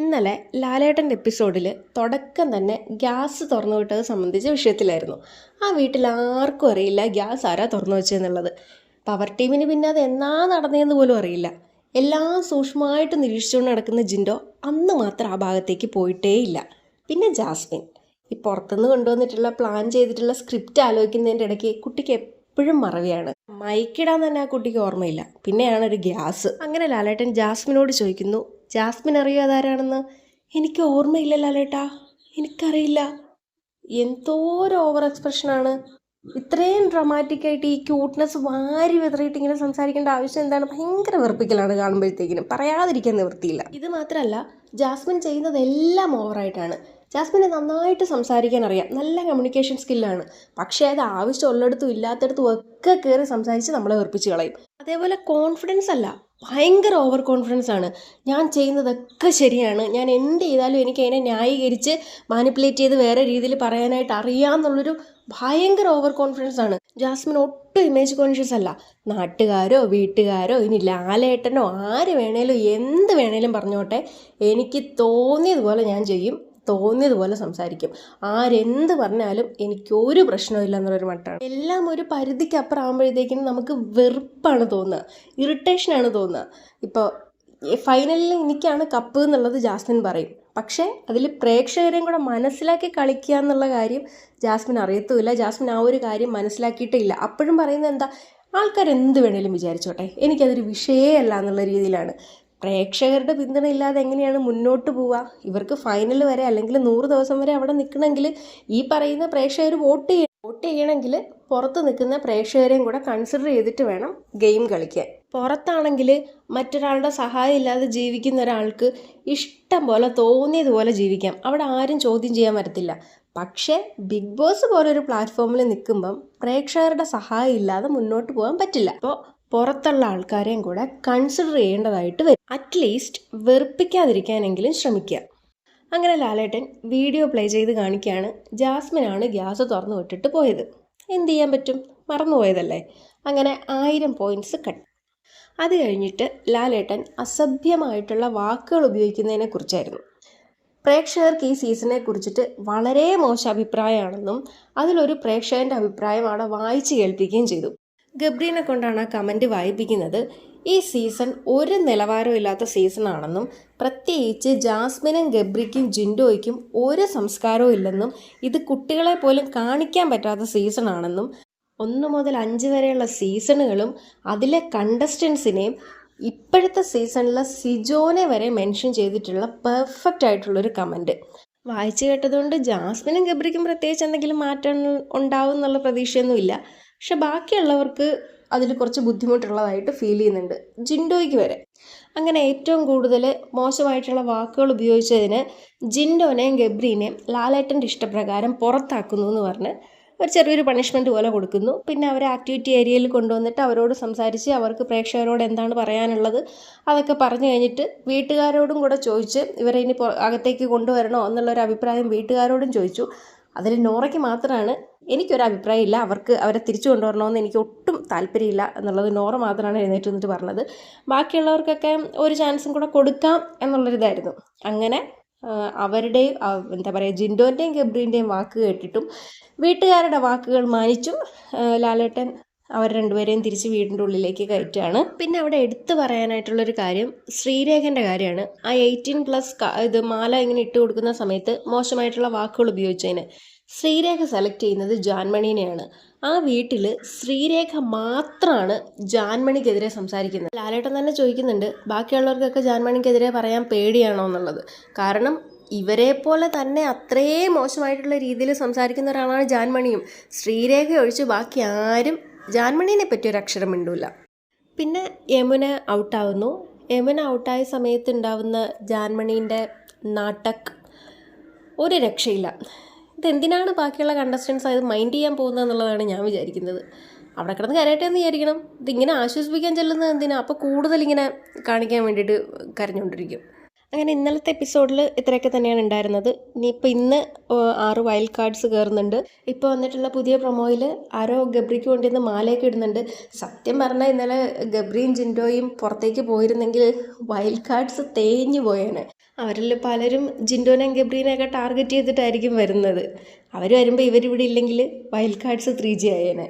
ഇന്നലെ ലാലേട്ടന്റെ എപ്പിസോഡിൽ തുടക്കം തന്നെ ഗ്യാസ് തുറന്നു വിട്ടത് സംബന്ധിച്ച വിഷയത്തിലായിരുന്നു. ആ വീട്ടിൽ ആർക്കും അറിയില്ല ഗ്യാസ് ആരാ തുറന്നു വെച്ചതെന്നുള്ളത് പവർ ടീമിന് പിന്നെ അത് എന്നാ നടന്നതെന്ന് പോലും അറിയില്ല. എല്ലാം സൂക്ഷ്മമായിട്ട് നിരീക്ഷിച്ചുകൊണ്ട് നടക്കുന്ന ജിൻഡോ അന്ന് മാത്രം ആ ഭാഗത്തേക്ക് പോയിട്ടേയില്ല. പിന്നെ ജാസ്മിൻ. ഈ പുറത്തുനിന്ന് കൊണ്ടുവന്നിട്ടുള്ള പ്ലാൻ ചെയ്തിട്ടുള്ള സ്ക്രിപ്റ്റ് ആലോചിക്കുന്നതിന്റെ ഇടയ്ക്ക് കുട്ടിക്ക് എപ്പോഴും മറവിയാണ്. മൈക്കിടാൻ തന്നെ ആ കുട്ടിക്ക് ഓർമ്മയില്ല. പിന്നെയാണ് ഒരു ഗ്യാസ്. അങ്ങനെ ലാലേട്ടൻ ജാസ്മിനോട് ചോദിക്കുന്നു ജാസ്മിൻ അറിയോ അതാരാണെന്ന്? എനിക്ക് ഓർമ്മയില്ല ലാലേട്ടാ എനിക്കറിയില്ല. എന്തോരം ഓവർ എക്സ്പ്രഷനാണ് ഇത്രയും ഡ്രമാറ്റിക് ആയിട്ട് ഈ ക്യൂട്ട്നെസ് വാരി വിതറിയിട്ട് ഇങ്ങനെ സംസാരിക്കേണ്ട ആവശ്യം എന്താണ്? ഭയങ്കര വെറുപ്പിക്കലാണ് കാണുമ്പോഴത്തേക്കിനും. പറയാതിരിക്കാൻ നിവൃത്തിയില്ല. ഇത് മാത്രമല്ല ജാസ്മിൻ ചെയ്യുന്നതെല്ലാം ഓവറായിട്ടാണ് ജാസ്മിനെ നന്നായിട്ട് സംസാരിക്കാൻ അറിയാം. നല്ല കമ്മ്യൂണിക്കേഷൻ സ്കില്ലാണ് പക്ഷേ അത് ആവശ്യമുള്ളിടത്തും ഇല്ലാത്തടത്തും ഒക്കെ കയറി സംസാരിച്ച് നമ്മളെ വെറുപ്പിച്ച് കളയും. അതേപോലെ കോൺഫിഡൻസ് അല്ല. ഭയങ്കര ഓവർ കോൺഫിഡൻസ് ആണ്. ഞാൻ ചെയ്യുന്നതൊക്കെ ശരിയാണ്. ഞാൻ എന്ത് ചെയ്താലും എനിക്ക് അതിനെ ന്യായീകരിച്ച് മാനിപ്പുലേറ്റ് ചെയ്ത് വേറെ രീതിയിൽ പറയാനായിട്ട് അറിയാമെന്നുള്ളൊരു ഭയങ്കര ഓവർ കോൺഫിഡൻസ് ആണ്. ജാസ്മിൻ ഒട്ടും ഇമേജ് കോൺഷ്യസ് അല്ല. നാട്ടുകാരോ വീട്ടുകാരോ ഇനി ലാലേട്ടനോ ആര് വേണേലും എന്ത് വേണേലും പറഞ്ഞോട്ടെ. എനിക്ക് തോന്നിയതുപോലെ ഞാൻ ചെയ്യും. തോന്നിയതുപോലെ സംസാരിക്കും. ആരെന്ത് പറഞ്ഞാലും എനിക്കൊരു പ്രശ്നമില്ല എന്നുള്ളൊരു മട്ടാണ്. എല്ലാം ഒരു പരിധിക്ക് അപ്പുറം ആകുമ്പോഴത്തേക്കും നമുക്ക് വെറുപ്പാണ് തോന്നുക. ഇറിറ്റേഷനാണ് തോന്നുക. ഇപ്പോൾ ഫൈനലിൽ എനിക്കാണ് കപ്പ് എന്നുള്ളത് ജാസ്മിൻ പറയും. പക്ഷേ അതിൽ പ്രേക്ഷകരെയും കൂടെ മനസ്സിലാക്കി കളിക്കുക എന്നുള്ള കാര്യം ജാസ്മിൻ അറിയത്തുമില്ല. ജാസ്മിൻ ആ ഒരു കാര്യം മനസ്സിലാക്കിയിട്ടില്ല അപ്പോഴും പറയുന്നത് എന്താ? ആൾക്കാർ എന്ത് വേണേലും വിചാരിച്ചോട്ടെ. എനിക്കതൊരു വിഷയമല്ല എന്നുള്ള രീതിയിലാണ്. പ്രേക്ഷകരുടെ പിന്തുണ ഇല്ലാതെ എങ്ങനെയാണ് മുന്നോട്ട് പോവുക? ഇവർക്ക് ഫൈനൽ വരെ അല്ലെങ്കിൽ നൂറ് ദിവസം വരെ അവിടെ നിൽക്കണമെങ്കിൽ ഈ പറയുന്ന പ്രേക്ഷകർ വോട്ട് ചെയ്യണം. വോട്ട് ചെയ്യണമെങ്കിൽ പുറത്ത് നിൽക്കുന്ന പ്രേക്ഷകരെയും കൂടെ കൺസിഡർ ചെയ്തിട്ട് വേണം ഗെയിം കളിക്കാൻ. പുറത്താണെങ്കിൽ മറ്റൊരാളുടെ സഹായം ഇല്ലാതെ ജീവിക്കുന്ന ഒരാൾക്ക് ഇഷ്ടം പോലെ തോന്നിയതുപോലെ ജീവിക്കാം. അവിടെ ആരും ചോദ്യം ചെയ്യാൻ പറ്റത്തില്ല പക്ഷേ ബിഗ് ബോസ് പോലൊരു പ്ലാറ്റ്ഫോമിൽ നിൽക്കുമ്പം പ്രേക്ഷകരുടെ സഹായം ഇല്ലാതെ മുന്നോട്ട് പോകാൻ പറ്റില്ല. അപ്പോൾ പുറത്തുള്ള ആൾക്കാരെയും കൂടെ കൺസിഡർ ചെയ്യേണ്ടതായിട്ട് വരും. അറ്റ്ലീസ്റ്റ് വെറുപ്പിക്കാതിരിക്കാനെങ്കിലും ശ്രമിക്കുക. അങ്ങനെ ലാലേട്ടൻ വീഡിയോ പ്ലേ ചെയ്ത് കാണിക്കുകയാണ്. ജാസ്മിനാണ് ഗ്യാസ് തുറന്നു വിട്ടിട്ട് പോയത്. എന്ത് ചെയ്യാൻ പറ്റും? മറന്നുപോയതല്ലേ അങ്ങനെ ആയിരം പോയിന്റ്സ് കട്ട് അത് കഴിഞ്ഞിട്ട് ലാലേട്ടൻ അസഭ്യമായിട്ടുള്ള വാക്കുകൾ ഉപയോഗിക്കുന്നതിനെ കുറിച്ചായിരുന്നു. പ്രേക്ഷകർക്ക് ഈ സീസണെ കുറിച്ചിട്ട് വളരെ മോശം അഭിപ്രായമാണെന്നും അതിലൊരു പ്രേക്ഷകന്റെ അഭിപ്രായം അവിടെ വായിച്ച് കേൾപ്പിക്കുകയും ചെയ്തു. ഗബ്രീനെ കൊണ്ടാണ് ആ കമന്റ് വായിപ്പിക്കുന്നത്. ഈ സീസൺ ഒരു നിലവാരവും ഇല്ലാത്ത സീസൺ ആണെന്നും പ്രത്യേകിച്ച് ജാസ്മിനും ഗബ്രിക്കും ജിൻഡോയ്ക്കും ഒരു സംസ്കാരവും ഇല്ലെന്നും ഇത് കുട്ടികളെ പോലും കാണിക്കാൻ പറ്റാത്ത സീസൺ ആണെന്നും ഒന്ന് മുതൽ അഞ്ച് വരെയുള്ള സീസണുകളും അതിലെ കണ്ടസ്റ്റൻസിനെയും ഇപ്പോഴത്തെ സീസണിലെ സിജോനെ വരെ മെൻഷൻ ചെയ്തിട്ടുള്ള പെർഫെക്റ്റ് ആയിട്ടുള്ളൊരു കമന്റ് വായിച്ചു കേട്ടതുകൊണ്ട് ജാസ്മിനും ഗബ്രിക്കും പ്രത്യേകിച്ച് എന്തെങ്കിലും മാറ്റം ഉണ്ടാവും എന്നുള്ള പ്രതീക്ഷയൊന്നുമില്ല. പക്ഷെ ബാക്കിയുള്ളവർക്ക് അതിൽ കുറച്ച് ബുദ്ധിമുട്ടുള്ളതായിട്ട് ഫീൽ ചെയ്യുന്നുണ്ട്. ജിൻഡോയ്ക്ക് വരെ. അങ്ങനെ ഏറ്റവും കൂടുതൽ മോശമായിട്ടുള്ള വാക്കുകൾ ഉപയോഗിച്ചതിന് ജിൻഡോനെയും ഗബ്രീനെയും ലാലേട്ടന്റെ ഇഷ്ടപ്രകാരം പുറത്താക്കുന്നു എന്ന് പറഞ്ഞ് ഒരു ചെറിയൊരു പണിഷ്മെന്റ് പോലെ കൊടുക്കുന്നു. പിന്നെ അവരെ ആക്ടിവിറ്റി ഏരിയയിൽ കൊണ്ടുവന്നിട്ട് അവരോട് സംസാരിച്ച് അവർക്ക് പ്രേക്ഷകരോട് എന്താണ് പറയാനുള്ളത് അതൊക്കെ പറഞ്ഞു കഴിഞ്ഞിട്ട് വീട്ടുകാരോടും കൂടെ ചോദിച്ച് ഇവരെ ഇനി അകത്തേക്ക് കൊണ്ടുവരണോ എന്നുള്ളൊരു അഭിപ്രായം വീട്ടുകാരോടും ചോദിച്ചു. അതിൽ നോറയ്ക്ക് മാത്രമാണ് എനിക്കൊരു അഭിപ്രായമില്ല അവർക്ക് അവരെ തിരിച്ചു കൊണ്ടുവരണമെന്ന് എനിക്ക് ഒട്ടും താല്പര്യമില്ല എന്നുള്ളത് നോറ മാത്രമാണ് എഴുന്നേറ്റ് നിന്നിട്ട് പറഞ്ഞത്. ബാക്കിയുള്ളവർക്കൊക്കെ ഒരു ചാൻസും കൂടെ കൊടുക്കാം എന്നുള്ളൊരിതായിരുന്നു. അങ്ങനെ അവരുടെ എന്താ പറയുക ജിൻഡോന്റെയും ഗബ്രീന്റെയും വാക്ക് കേട്ടിട്ടും വീട്ടുകാരുടെ വാക്കുകൾ മാനിച്ചും ലാലേട്ടൻ അവർ രണ്ടുപേരെയും തിരിച്ച് വീടിന്റെ ഉള്ളിലേക്ക് കയറ്റുകയാണ് പിന്നെ അവിടെ എടുത്തു പറയാനായിട്ടുള്ളൊരു കാര്യം ശ്രീരേഖന്റെ കാര്യമാണ്. ആ എയ്റ്റീൻ പ്ലസ് ഇത് മാല ഇങ്ങനെ ഇട്ട് കൊടുക്കുന്ന സമയത്ത് മോശമായിട്ടുള്ള വാക്കുകൾ ഉപയോഗിച്ചതിന്. ശ്രീരേഖ സെലക്ട് ചെയ്യുന്നത് ജാൻമണീനെയാണ്. ആ വീട്ടിൽ ശ്രീരേഖ മാത്രമാണ് ജാൻമണിക്കെതിരെ സംസാരിക്കുന്നത്. ലാലേട്ടൻ തന്നെ ചോദിക്കുന്നുണ്ട് ബാക്കിയുള്ളവർക്കൊക്കെ ജാൻമണിക്കെതിരെ പറയാൻ പേടിയാണോ എന്നുള്ളത്. കാരണം ഇവരെ പോലെ തന്നെ അത്രേ മോശമായിട്ടുള്ള രീതിയിൽ സംസാരിക്കുന്ന ഒരാളാണ് ജാൻമണിയും. ശ്രീരേഖ ഒഴിച്ച് ബാക്കി ആരും ജാൻമണീനെ പറ്റി ഒരു അക്ഷരം മിണ്ടൂല പിന്നെ യമുന ഔട്ടാവുന്നു. യമുന ഔട്ടായ സമയത്ത് ഉണ്ടാവുന്ന ജാൻമണീന്റെ നാട്ടക് ഒരു രക്ഷയില്ല. ഇതെന്തിനാണ് ബാക്കിയുള്ള കണ്ടസ്റ്റൻസ് അത് മൈൻഡ് ചെയ്യാൻ പോകുന്നത് എന്നുള്ളതാണ് ഞാൻ വിചാരിക്കുന്നത്. അവിടെ കിടന്ന് കരയട്ടെ എന്ന് വിചാരിക്കണം. ഇതിങ്ങനെ ആശ്വസിപ്പിക്കാൻ ചെല്ലുന്നത് എന്തിനാ? അപ്പോൾ കൂടുതൽ ഇങ്ങനെ കാണിക്കാൻ വേണ്ടിയിട്ട് കരഞ്ഞുകൊണ്ടിരിക്കും. അങ്ങനെ ഇന്നലത്തെ എപ്പിസോഡിൽ ഇത്രയൊക്കെ തന്നെയാണ് ഉണ്ടായിരുന്നത്. ഇനിയിപ്പോൾ ഇന്ന് ആറ് വൈൽഡ് കാർഡ്സ് കയറുന്നുണ്ട് ഇപ്പോൾ വന്നിട്ടുള്ള പുതിയ പ്രൊമോയിൽ ആരോ ഗബ്രിക്ക് കൊണ്ടുവന്ന് മാലയൊക്കെ ഇടുന്നുണ്ട്. സത്യം പറഞ്ഞാൽ ഇന്നലെ ഗബ്രിയും ജിൻഡോയും പുറത്തേക്ക് പോയിരുന്നെങ്കിൽ വൈൽഡ് കാർഡ്സ് തേഞ്ഞു പോയേനെ. അവരിൽ പലരും ജിൻഡോനെയും ഗബ്രീനെയൊക്കെ ടാർഗറ്റ് ചെയ്തിട്ടായിരിക്കും വരുന്നത്. അവർ വരുമ്പോൾ ഇവരിവിടെ ഇല്ലെങ്കിൽ വൈൽഡ് കാർഡ്സ് ത്രീ ജി ആയേനെ.